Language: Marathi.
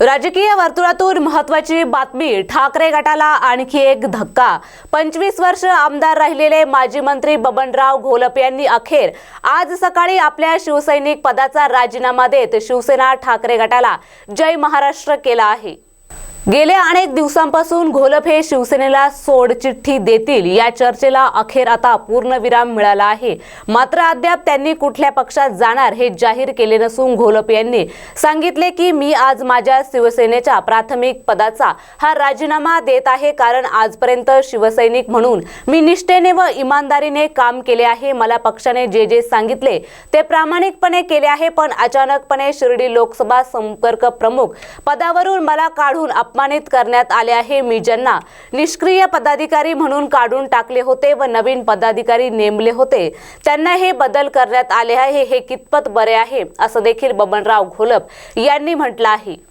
राजकीय वर्तुळातून महत्वाची बातमी ठाकरे गटाला आणखी एक धक्का. पंचवीस वर्ष आमदार राहिलेले माजी मंत्री बबनराव घोलप यांनी अखेर आज सकाळी आपल्या शिवसैनिक पदाचा राजीनामा देत शिवसेना ठाकरे गटाला जय महाराष्ट्र केला आहे. गेल्या अनेक दिवसांपासून घोलप हे शिवसेनेला सोडचिठ्ठी देतील. या चर्चेला अखेर आता पूर्णविराम मिळाला आहे. मात्र अद्याप त्यांनी कुठल्या पक्षात जाणार हे जाहीर केले नसून घोलप यांनी सांगितले की मी आज माझ्या शिवसेनेच्या प्राथमिक पदाचा हा राजीनामा देत आहे कारण आजपर्यंत शिवसैनिक म्हणून मी निष्ठेने व इमानदारीने काम केले आहे. मला पक्षाने जे जे सांगितले ते प्रामाणिकपणे केले आहे पण अचानकपणे शिर्डी लोकसभा संपर्क प्रमुख पदावरून मला काढून अपमानित करण्यात आले आहे. मी ज्यांना निष्क्रिय पदाधिकारी म्हणून काढून टाकले होते व नवीन पदाधिकारी नेमले होते त्यांना हे बदल करण्यात आले आहे. हे कितपत बरे आहे? असं देखील बबनराव घोलप यांनी म्हटलं आहे.